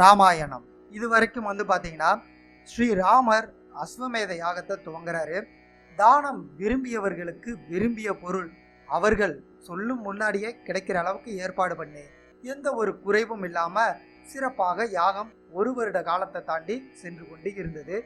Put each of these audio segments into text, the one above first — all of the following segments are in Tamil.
ராமாயணம். இது வரைக்கும் வந்து பார்த்தீங்கன்னா ஸ்ரீராமர் அஸ்வமேத யாகத்தை துவங்குறாரு. தானம் விரும்பியவர்களுக்கு விரும்பிய பொருள் அவர்கள் சொல்லும் முன்னாடியே கிடைக்கிற அளவுக்கு ஏற்பாடு பண்ணி எந்த ஒரு குறைவும் இல்லாமல் சிறப்பாக யாகம் ஒரு வருட காலத்தை தாண்டி சென்று கொண்டு இருந்தது.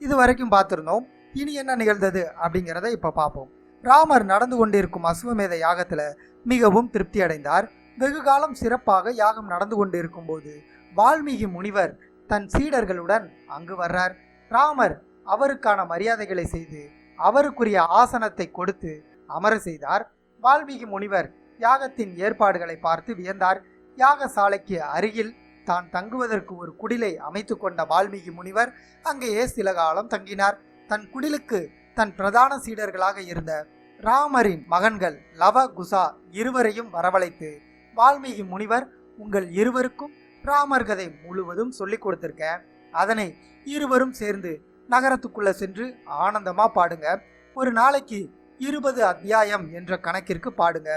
இது வரைக்கும் பார்த்துருந்தோம் இனி என்ன நிகழ்ந்தது அப்படிங்கிறத இப்போ பார்ப்போம் ராமர் நடந்து கொண்டிருக்கும் அஸ்வமேத யாகத்தில் மிகவும் திருப்தி அடைந்தார். வெகு காலம் சிறப்பாக யாகம் நடந்து கொண்டிருக்கும் போது வால்மீகி முனிவர் தன் சீடர்களுடன் அங்கு வர்றார். ராமர் அவருக்கான மரியாதைகளை செய்து அவருக்குரிய ஆசனத்தை கொடுத்து அமர செய்தார். வால்மீகி முனிவர் யாகத்தின் ஏற்பாடுகளை பார்த்து வியந்தார். யாக சாலைக்கு அருகில் தான் தங்குவதற்கு ஒரு குடிலை அமைத்து கொண்ட வால்மீகி முனிவர் அங்கேயே சில காலம் தங்கினார். தன் குடிலுக்கு தன் பிரதான சீடர்களாக இருந்த ராமரின் மகன்கள் லவ குசா இருவரையும் வரவழைத்து வால்மீகி முனிவர் உங்கள் இருவருக்கும் ராமர் கதை முழுவதும் சொல்லி கொடுத்துருக்கேன் அதனை இருவரும் சேர்ந்து நகரத்துக்குள்ள சென்று ஆனந்தமா பாடுங்க. ஒரு நாளைக்கு இருபது அத்தியாயம் என்ற கணக்கிற்கு பாடுங்க.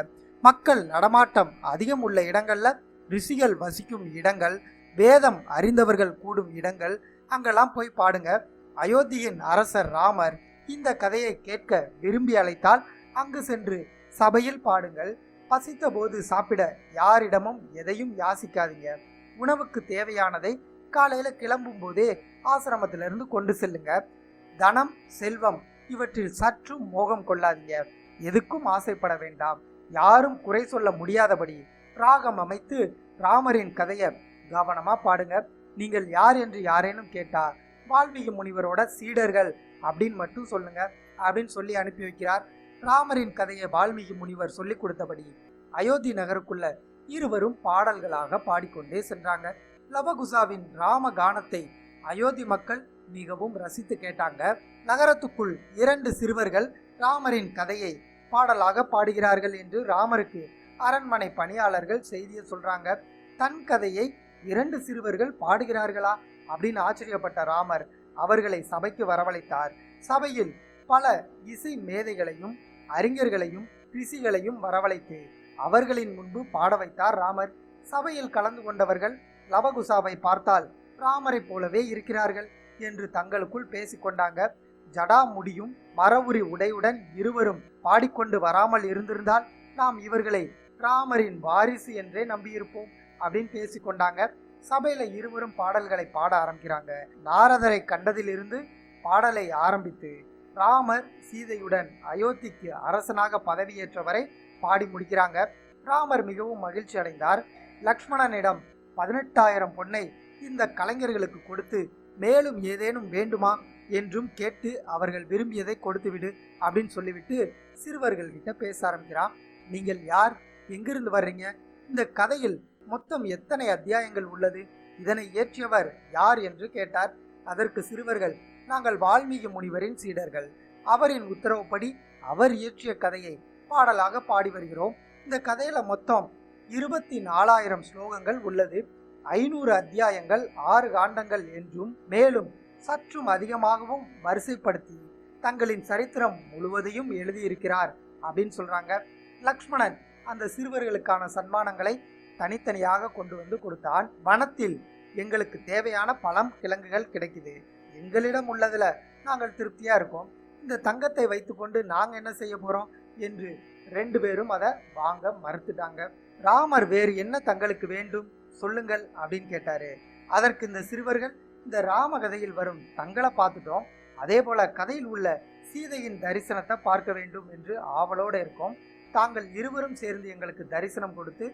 மக்கள் நடமாட்டம் அதிகம் உள்ள இடங்கள்ல ரிஷிகள் வசிக்கும் இடங்கள் வேதம் அறிந்தவர்கள் கூடும் இடங்கள் அங்கெல்லாம் போய் பாடுங்க. அயோத்தியின் அரசர் ராமர் இந்த கதையை கேட்க விரும்பி அழைத்தால் அங்கு சென்று சபையில் பாடுங்கள். பசித்த போது சாப்பிட யாரிடமும் எதையும் யாசிக்காதீங்க. உணவுக்கு தேவையானதை காலையில கிளம்பும் போதே ஆசிரமத்திலிருந்து கொண்டு செல்லுங்க. தனம் செல்வம் இவற்றில் சற்றும் மோகம் கொள்ளாதீங்க. எதுக்கும் ஆசைப்பட வேண்டாம். யாரும் குறை சொல்ல முடியாதபடி ராகம் அமைத்து ராமரின் கதையை கவனமா பாடுங்க. நீங்கள் யார் என்று யாரேனும் கேட்டா வால்மீகி முனிவரோட சீடர்கள் அப்படின்னு மட்டும் சொல்லுங்க. அப்படின்னு சொல்லி அனுப்பி வைக்கிறார். ராமரின் கதையை வால்மீகி முனிவர் சொல்லிக் கொடுத்தபடி அயோத்தி நகருக்குள்ள இருவரும் பாடல்களாக பாடிக்கொண்டே சென்றாங்க. லவகுசாவின் ராம கானத்தை அயோத்தி மக்கள் மிகவும் ரசித்து கேட்டாங்க. நகரத்துக்குள் இரண்டு சிறுவர்கள் ராமரின் கதையை பாடலாக பாடுகிறார்கள் என்று ராமருக்கு அரண்மனை பணியாளர்கள் செய்தியை சொல்றாங்க. தன் கதையை இரண்டு சிறுவர்கள் பாடுகிறார்களா அப்படின்னு ஆச்சரியப்பட்ட ராமர் அவர்களை சபைக்கு வரவழைத்தார். சபையில் பல இசை மேதைகளையும் அறிஞர்களையும் ரிஷிகளையும் வரவழைத்து. அவர்களின் முன்பு பாட வைத்தார் ராமர். சபையில் கலந்து கொண்டவர்கள் லவகுசாவை பார்த்தால் ராமரைப் போலவே இருக்கிறார்கள் என்று தங்களுக்குள் பேசிக்கொண்டாங்க ஜடா முடியும் மரவுரி உடையுடன் இருவரும் பாடிக்கொண்டு வராமல் இருந்திருந்தால் நாம் இவர்களை ராமரின் வாரிசு என்றே நம்பியிருப்போம் அப்படின்னு பேசிக்கொண்டாங்க சபையில இருவரும் பாடல்களை பாட ஆரம்பிக்கிறாங்க. நாரதரை கண்டதிலிருந்து பாடலை ஆரம்பித்து ராமர் சீதையுடன் அயோத்திக்கு அரசனாக பதவியேற்றவரை பாடி முடிக்கிறாங்க. ராமர் மிகவும் மகிழ்ச்சி அடைந்தார். லக்ஷ்மணனிடம் பதினெட்டாயிரம் பொன்னை இந்த கலைஞர்களுக்கு கொடுத்து மேலும் ஏதேனும் வேண்டுமா? என்றும் கேட்டு அவர்கள் விரும்பியதை கொடுத்துவிடு அப்படின்னு சொல்லிவிட்டு சிறுவர்கள் கிட்ட பேச ஆரம்பிக்கிறான். நீங்கள் யார்? எங்கிருந்து வர்றீங்க? இந்த கதையில் மொத்தம் எத்தனை அத்தியாயங்கள் உள்ளது? இதனை இயற்றியவர் யார்? என்று கேட்டார். அதற்கு சிறுவர்கள் நாங்கள் வால்மீகி முனிவரின் சீடர்கள். அவரின் உத்தரவுப்படி அவர் இயற்றிய கதையை பாடலாக பாடி வருகிறோம். இந்த கதையில மொத்தம் இருபத்தி நாலாயிரம் ஸ்லோகங்கள் உள்ளது. ஐநூறு அத்தியாயங்கள் ஆறு காண்டங்கள் என்றும் மேலும் சற்றும் அதிகமாகவும் வரிசைப்படுத்தி தங்களின் சரித்திரம் முழுவதையும் எழுதியிருக்கிறார் அப்படின்னு சொல்றாங்க. லக்ஷ்மணன் அந்த சிறுவர்களுக்கான சன்மானங்களை தனித்தனியாக கொண்டு வந்து கொடுத்தான். வனத்தில் எங்களுக்கு தேவையான பழம் கிழங்குகள் கிடைக்குது. எங்களிடம் உள்ளதில் நாங்கள் திருப்தியாக இருக்கோம். இந்த தங்கத்தை வைத்துக்கொண்டு நாங்கள் என்ன செய்ய போகிறோம் என்று ரெண்டு பேரும் அதை வாங்க மறுத்துட்டாங்க. ராமர் வேறு என்ன தங்களுக்கு வேண்டும்? சொல்லுங்கள் அப்படின்னு கேட்டாரு. அதற்கு இந்த சிறுவர்கள் இந்த ராம கதையில் வரும் தங்களை பார்த்துட்டோம். அதே போல கதையில் உள்ள சீதையின் தரிசனத்தை பார்க்க வேண்டும் என்று ஆவலோடு இருக்கோம். தாங்கள் இருவரும் சேர்ந்து எங்களுக்கு தரிசனம் கொடுத்து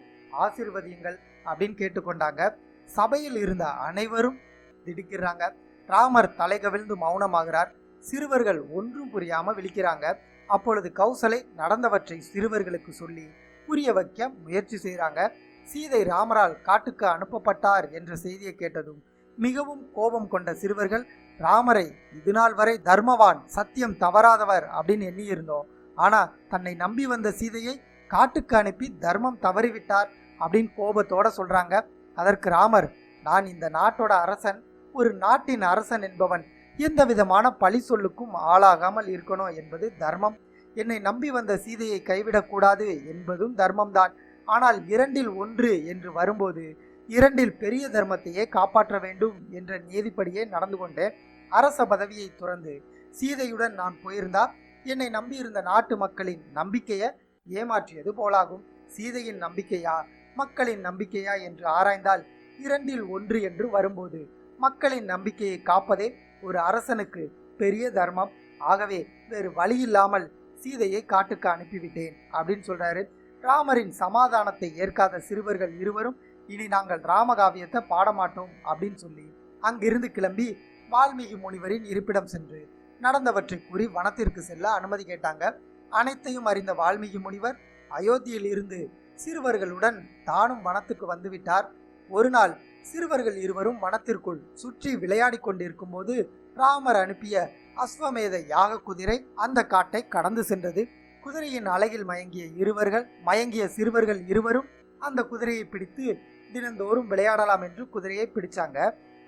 ஆசீர்வதியுங்கள் அப்படின்னு கேட்டுக்கொண்டாங்க. சபையில் இருந்த அனைவரும் திடுக்கிறாங்க ராமர் தலைகவிழ்ந்து மௌனமாகிறார். சிறுவர்கள் ஒன்றும் புரியாம விழிக்கிறாங்க. அப்பொழுது கௌசலை நடந்தவற்றை சிறுவர்களுக்கு சொல்லி புரிய வைக்க முயற்சி செய்கிறாங்க சீதை ராமரால் காட்டுக்கு அனுப்பப்பட்டார் என்ற செய்தியை கேட்டதும் மிகவும் கோபம் கொண்ட சிறுவர்கள் ராமரை இதுநாள் வரை தர்மவான் சத்தியம் தவறாதவர் அப்படின்னு எண்ணியிருந்தோம். ஆனால் தன்னை நம்பி வந்த சீதையை காட்டுக்கு அனுப்பி தர்மம் தவறிவிட்டார் அப்படின்னு கோபத்தோட சொல்றாங்க. அதற்கு ராமர் நான் இந்த நாட்டோட அரசன் ஒரு நாட்டின் அரசன் என்பவன் எந்த விதமான பழி சொல்லுக்கும் ஆளாகாமல் இருக்கணும் என்பது தர்மம். என்னை நம்பி வந்த சீதையை கைவிடக்கூடாது என்பதும் தர்மம்தான். ஆனால் இரண்டில் ஒன்று என்று வரும்போது இரண்டில் பெரிய தர்மத்தையே காப்பாற்ற வேண்டும் என்ற நீதிப்படியே நடந்து கொண்டு அரச பதவியை துறந்து சீதையுடன் நான் போயிருந்தா என்னை நம்பியிருந்த நாட்டு மக்களின் நம்பிக்கையை ஏமாற்றியது போலாகும். சீதையின் நம்பிக்கையா? மக்களின் நம்பிக்கையா என்று ஆராய்ந்தால் இரண்டில் ஒன்று என்று வரும்போது மக்களின் நம்பிக்கையை காப்பதே ஒரு அரசனுக்கு பெரிய தர்மம். ஆகவே வேறு வழி இல்லாமல் சீதையை காட்டுக்கு அனுப்பிவிட்டேன் அப்படின்னு சொல்றாரு. ராமரின் சமாதானத்தை ஏற்காத சிறுவர்கள் இருவரும் இனி நாங்கள் ராமகாவியத்தை பாடமாட்டோம் அப்படின்னு சொல்லி அங்கிருந்து கிளம்பி வால்மீகி முனிவரின் இருப்பிடம் சென்று நடந்தவற்றை கூறி வனத்திற்கு செல்ல அனுமதி கேட்டாங்க. அனைத்தையும் அறிந்த வால்மீகி முனிவர் அயோத்தியில் இருந்து சிறுவர்களுடன் தானும் வனத்துக்கு வந்துவிட்டார். ஒரு நாள் சிறுவர்கள் இருவரும் வனத்திற்குள் சுற்றி விளையாடிக் கொண்டிருக்கும் போது ராமர் அனுப்பிய அஸ்வமேத யாக குதிரை அந்த காட்டை கடந்து சென்றது. குதிரையின் அழகில் மயங்கிய இருவர்கள் மயங்கிய சிறுவர்கள் இருவரும் அந்த குதிரையை பிடித்து தினந்தோறும் விளையாடலாம் என்று குதிரையை பிடிச்சாங்க.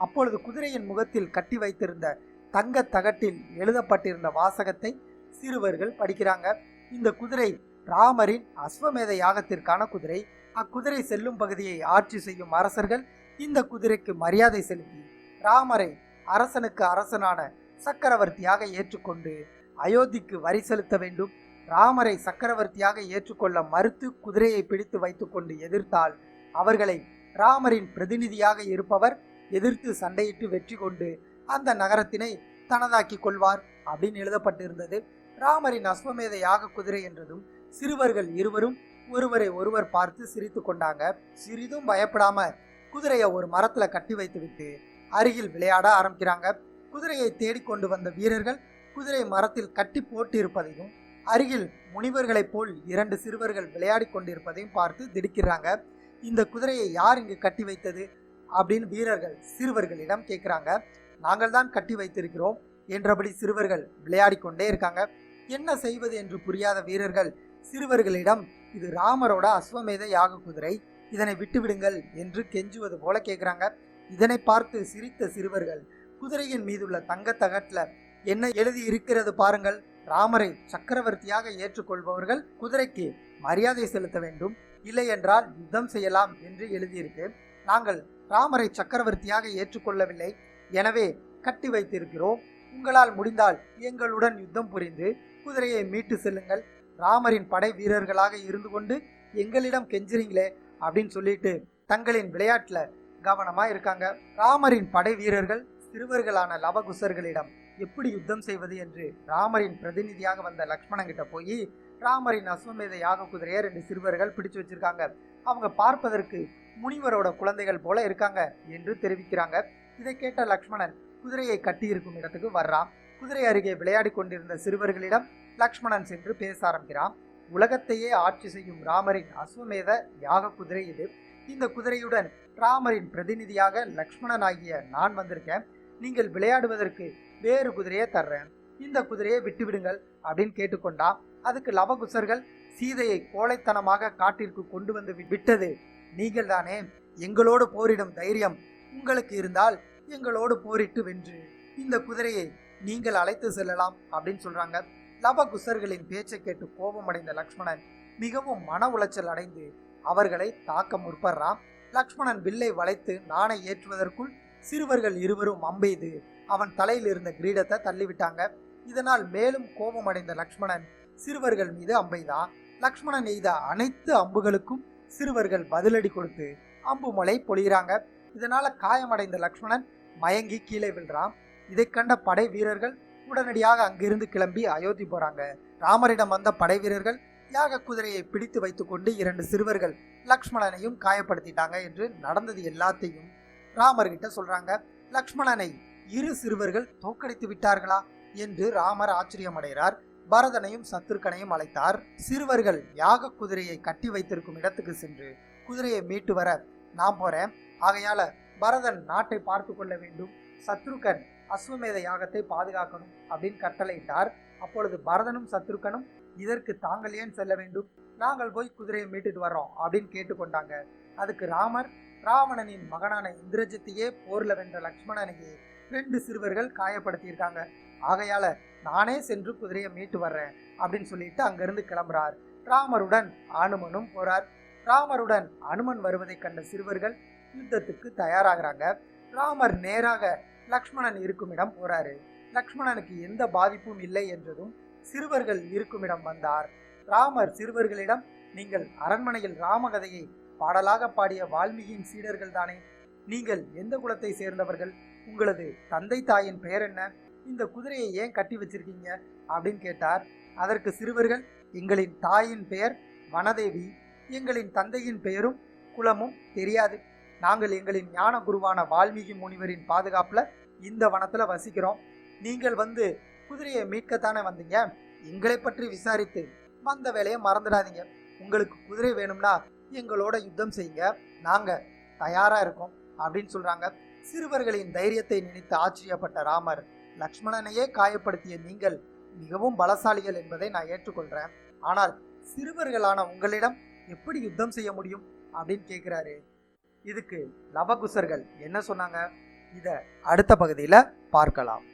அப்பொழுது குதிரையின் முகத்தில் கட்டி வைத்திருந்த தங்க தகட்டில் எழுதப்பட்டிருந்த வாசகத்தை சிறுவர்கள் படிக்கிறாங்க. இந்த குதிரை ராமரின் அஸ்வமேத யாகத்திற்கான குதிரை. அக்குதிரை செல்லும் பகுதியை ஆட்சி செய்யும் அரசர்கள் இந்த குதிரைக்கு மரியாதை செலுத்தி ராமரை அரசனுக்கு அரசனான சக்கரவர்த்தியாக ஏற்றுக்கொண்டு அயோத்திக்கு வரி செலுத்த வேண்டும். ராமரை சக்கரவர்த்தியாக ஏற்றுக்கொள்ள மறுத்து குதிரையை பிடித்து வைத்துக்கொண்டு எதிர்த்தால் அவர்களை ராமரின் பிரதிநிதியாக இருப்பவர் எதிர்த்து சண்டையிட்டு வெற்றி கொண்டு அந்த நகரத்தினை தனதாக்கி கொள்வார் அப்படின்னு எழுதப்பட்டிருந்தது. ராமரின் அஸ்வமேத யாக குதிரை என்றதும் சிறுவர்கள் இருவரும் ஒருவரை ஒருவர் பார்த்து சிரித்து கொண்டாங்க. சிறிதும் பயப்படாம குதிரையை ஒரு மரத்தில் கட்டி வைத்துவிட்டு அருகில் விளையாட ஆரம்பிக்கிறாங்க. குதிரையை தேடிக்கொண்டு வந்த வீரர்கள் குதிரை மரத்தில் கட்டி போட்டிருப்பதையும் அருகில் முனிவர்களைப் போல் இரண்டு சிறுவர்கள் விளையாடி கொண்டிருப்பதையும் பார்த்து திடுக்கிறாங்க இந்த குதிரையை யார் இங்கு கட்டி வைத்தது? அப்படின்னு வீரர்கள் சிறுவர்களிடம் கேட்குறாங்க நாங்கள் தான் கட்டி வைத்திருக்கிறோம் என்றபடி சிறுவர்கள் விளையாடி கொண்டே இருக்காங்க. என்ன செய்வது? என்று புரியாத வீரர்கள் சிறுவர்களிடம் இது ராமரோட அஸ்வமேத யாக குதிரை இதனை விட்டுவிடுங்கள் என்று கெஞ்சுவது போல கேட்குறாங்க இதனை பார்த்து சிரித்த சிறுவர்கள் குதிரையின் மீதுள்ள தங்க தகட்டில் என்ன எழுதி இருக்கிறது பாருங்கள். ராமரை சக்கரவர்த்தியாக ஏற்றுக்கொள்பவர்கள் குதிரைக்கு மரியாதை செலுத்த வேண்டும். இல்லை என்றால் யுத்தம் செய்யலாம் என்று எழுதியிருக்கு. நாங்கள் ராமரை சக்கரவர்த்தியாக ஏற்றுக்கொள்ளவில்லை. எனவே கட்டி வைத்திருக்கிறோம். உங்களால் முடிந்தால் எங்களுடன் யுத்தம் புரிந்து குதிரையை மீட்டு செல்லுங்கள். ராமரின் படை வீரர்களாக இருந்து கொண்டு எங்களிடம் கெஞ்சுறீங்களே அப்படின்னு சொல்லிட்டு தங்களின் விளையாட்டுல கவனமா இருக்காங்க. ராமரின் படை வீரர்கள் சிறுவர்களான லவகுசர்களிடம் எப்படி யுத்தம் செய்வது என்று ராமரின் பிரதிநிதியாக வந்த லக்ஷ்மணன் கிட்ட போய் ராமரின் அஸ்வமேத யாக குதிரையை ரெண்டு சிறுவர்கள் பிடிச்சு வச்சிருக்காங்க. அவங்க பார்ப்பதற்கு முனிவரோட குழந்தைகள் போல இருக்காங்க என்று தெரிவிக்கிறாங்க. இதை கேட்ட லக்ஷ்மணன் குதிரையை கட்டியிருக்கும் இடத்துக்கு வர்றான். குதிரை அருகே விளையாடி கொண்டிருந்த சிறுவர்களிடம் லக்ஷ்மணன் சென்று பேச ஆரம்பிக்கிறான். உலகத்தையே ஆட்சி செய்யும் ராமரின் அஸ்வமேத யாக குதிரை இது. இந்த குதிரையுடன் ராமரின் பிரதிநிதியாக லக்ஷ்மணன் ஆகிய நான் வந்திருக்கேன். நீங்கள் விளையாடுவதற்கு வேறு குதிரையை தர்றேன். இந்த குதிரையை விட்டுவிடுங்கள் அப்படின்னு கேட்டுக்கொண்டா. அதுக்கு லவகுசர்கள் சீதையை கோழைத்தனமாக காட்டிற்கு கொண்டு வந்து விட்டது. நீங்கள் தானே எங்களோடு போரிடும் தைரியம் உங்களுக்கு இருந்தால் எங்களோடு போரிட்டு வென்று இந்த குதிரையை நீங்கள் அழைத்து செல்லலாம் அப்படின்னு சொல்றாங்க. லவகுசர்களின் பேச்சை கேட்டு கோபமடைந்த லக்ஷ்மணன் மிகவும் மன உளைச்சல் அடைந்து அவர்களை தாக்க முற்படுறான் லக்ஷ்மணன் வில்லை வளைத்து நாணை ஏற்றுவதற்குள் சிறுவர்கள் இருவரும் அம்பெய்து அவன் தலையில் இருந்த கிரீடத்தை தள்ளிவிட்டாங்க. இதனால் மேலும் கோபமடைந்த லக்ஷ்மணன் சிறுவர்கள் மீது அம்பெய்தான் லக்ஷ்மணன் எய்த அனைத்து அம்புகளுக்கும் சிறுவர்கள் பதிலடி கொடுத்து அம்பு மலை பொழிகிறாங்க இதனால காயமடைந்த லக்ஷ்மணன் மயங்கி கீழே விழுறான். இதை கண்ட படை வீரர்கள் உடனடியாக அங்கிருந்து கிளம்பி அயோத்தி போறாங்க. ராமரிடம் வந்த படை வீரர்கள் யாக குதிரையை பிடித்து வைத்துக்கொண்டு இரண்டு சிறுவர்கள் லக்ஷ்மணனையும் காயப்படுத்திட்டாங்க என்று நடந்தது எல்லாத்தையும் ராமர்கிட்ட சொல்றாங்க. லக்ஷ்மணனை இரு சிறுவர்கள் தோக்கடித்து விட்டார்களா என்று ராமர் ஆச்சரியமடைகிறார் பரதனையும் சத்துருக்கனையும் அழைத்தார். சிறுவர்கள் யாக குதிரையை கட்டி வைத்திருக்கும் இடத்துக்கு சென்று குதிரையை மீட்டு வர நான் போறேன். ஆகையால பரதன் நாட்டை பார்த்து கொள்ள வேண்டும். சத்ருகன் அஸ்வமேத யாகத்தை பாதுகாக்கணும் அப்படின்னு கட்டளையிட்டார். அப்பொழுது பரதனும் சத்ருக்கனும் இதற்கு தாங்கள் ஏன் செல்ல வேண்டும்? நாங்கள் போய் குதிரையை மீட்டுட்டு வர்றோம் அப்படின்னு கேட்டுக்கொண்டாங்க. அதுக்கு ராமர் ராவணனின் மகனான இந்திரஜித்தையே போர்ல வென்ற லக்ஷ்மணனையே ரெண்டு சிறுவர்கள் காயப்படுத்தியிருக்காங்க. ஆகையால நானே சென்று குதிரையை மீட்டு வர்றேன் அப்படின்னு சொல்லிட்டு அங்கிருந்து கிளம்புறார். ராமருடன் அனுமனும் போறார். ராமருடன் அனுமன் வருவதைக் கண்ட சிறுவர்கள் யுத்தத்துக்கு தயாராகிறாங்க. ராமர் நேராக லக்ஷ்மணன் இருக்குமிடம் போறாரு. லக்ஷ்மணனுக்கு எந்த பாதிப்பும் இல்லை என்றதும் சிறுவர்கள் இருக்குமிடம் வந்தார். ராமர் சிறுவர்களிடம் நீங்கள் அரண்மனையில் ராமகதையை பாடலாக பாடிய வால்மீகியின் சீடர்கள் தானே? நீங்கள் எந்த குலத்தை சேர்ந்தவர்கள்? உங்களது தந்தை தாயின் பெயர் என்ன? இந்த குதிரையை ஏன் கட்டி வச்சிருக்கீங்க? அப்படின்னு கேட்டார். அதற்கு சிறுவர்கள் எங்களின் தாயின் பெயர் வனதேவி. எங்களின் தந்தையின் பெயரும் குலமும் தெரியாது. நாங்கள் எங்களின் ஞான குருவான வால்மீகி முனிவரின் பாதுகாப்பில் இந்த வனத்தில் வசிக்கிறோம். நீங்கள் வந்து குதிரையை மீட்கத்தானே வந்தீங்க? எங்களை பற்றி விசாரித்து வந்த வேலையை மறந்துடாதீங்க. உங்களுக்கு குதிரை வேணும்னா எங்களோட யுத்தம் செய்யுங்க. நாங்கள் தயாராக இருக்கோம் அப்படின்னு சொல்கிறாங்க சிறுவர்களின் தைரியத்தை நினைத்து ஆச்சரியப்பட்ட ராமர் லக்ஷ்மணனையே காயப்படுத்திய நீங்கள் மிகவும் பலசாலிகள் என்பதை நான் ஏற்றுக்கொள்கிறேன் ஆனால் சிறுவர்களான உங்களிடம் எப்படி யுத்தம் செய்ய முடியும் அப்படின்னு கேட்குறாரு இதுக்கு லவகுசர்கள் என்ன சொன்னாங்க? இதை அடுத்த பகுதியில் பார்க்கலாம்.